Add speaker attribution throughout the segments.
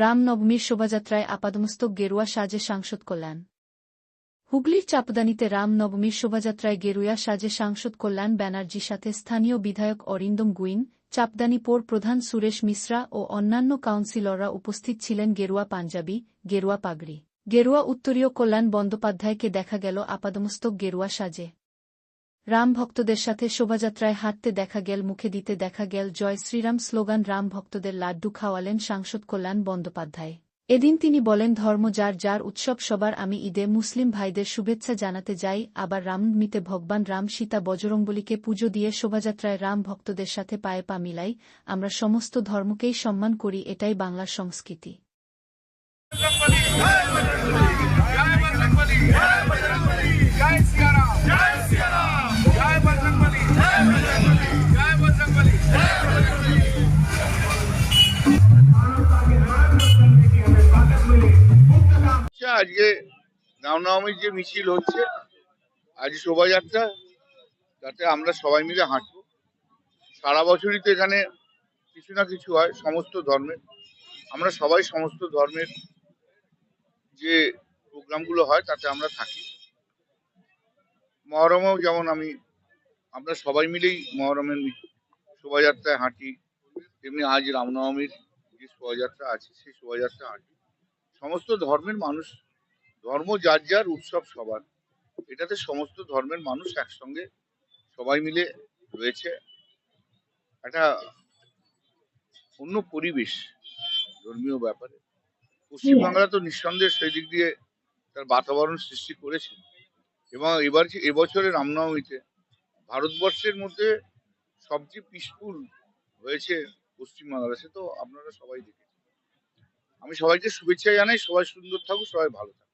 Speaker 1: রামনবমীর শোভাযাত্রায় আপাদমস্তক গেরুয়া সাজে সাংসদ কল্যাণ। হুগলির চাপদানিতে রামনবমীর শোভাযাত্রায় গেরুয়া সাজে সাংসদ কল্যাণ ব্যানার্জির সাথে স্থানীয় বিধায়ক অরিন্দম গুইন, চাপদানি পৌর প্রধান সুরেশ মিশ্রা ও অন্যান্য কাউন্সিলররা উপস্থিত ছিলেন গেরুয়া পাঞ্জাবি, গেরুয়া পাগড়ি। গেরুয়া উত্তরীয় কল্যাণ বন্দ্যোপাধ্যায়কে দেখা গেল আপাদমস্তক গেরুয়া সাজে। রাম ভক্তদের সাথে শোভাযাত্রায় হাঁটতে দেখা গেল, মুখে দিতে দেখা গেল, জয় শ্রীরাম স্লোগান রাম ভক্তদের লাড্ডু খাওয়ালেন সাংসদ কল্যাণ বন্দ্যোপাধ্যায়। এদিন তিনি বলেন, ধর্ম যার যার উৎসব সবার, আমি ঈদে মুসলিম ভাইদের শুভেচ্ছা জানাতে যাই, আবার রামনবমীতে ভগবান রাম সীতা বজরংবলীকে পুজো দিয়ে শোভাযাত্রায় রাম ভক্তদের সাথে পায়ে পা মিলাই, আমরা সমস্ত ধর্মকেই সম্মান করি, এটাই বাংলার সংস্কৃতি।
Speaker 2: আজকে রামনবমীর যে মিছিল হচ্ছে, আজ শোভাযাত্রা যাতে আমরা সবাই মিলে হাঁটবো। সারা বছরই তো এখানে কিছু না কিছু হয়, সমস্ত ধর্মের। আমরা সবাই সমস্ত ধর্মের যে প্রোগ্রামগুলো হয়, তাতে আমরা থাকি। মহরমেও যেমন আমি, আমরা সবাই মিলেই মহরমের শোভাযাত্রায় হাঁটি, তেমনি আজ রামনবমীর যে শোভাযাত্রা আছে, সেই শোভাযাত্রা হাঁটি। সমস্ত ধর্মের মানুষ ধর্ম যার যার উৎসব সবার। এটাতে সমস্ত ধর্মের মানুষ একসঙ্গে সবাই মিলে রয়েছে। একটা অন্য পরিবেশ ধর্মীয় ব্যাপারে। পশ্চিমবাংলা তো নিঃসন্দেহে সেই দিক দিয়ে তার বাতাবরণ সৃষ্টি করেছে। এবং এবার যে এবছরের রামনবমীতে ভারতবর্ষের মধ্যে সবচেয়ে পিসফুল হয়েছে পশ্চিমবাংলা সে তো আপনারা সবাই দেখেছেন। আমি সবাইকে শুভেচ্ছা জানাই। সবাই সুন্দর থাকুক, সবাই ভালো থাকুক।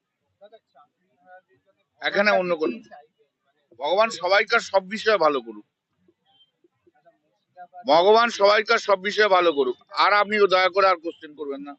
Speaker 2: এখানে অন্য কোনো। ভগবান সবাইকার সব বিষয়ে ভালো করুক। ভগবান সবাইকার সব বিষয়ে ভালো করুক। আর আপনিও দয়া করে আর কোশ্চেন করবেন না।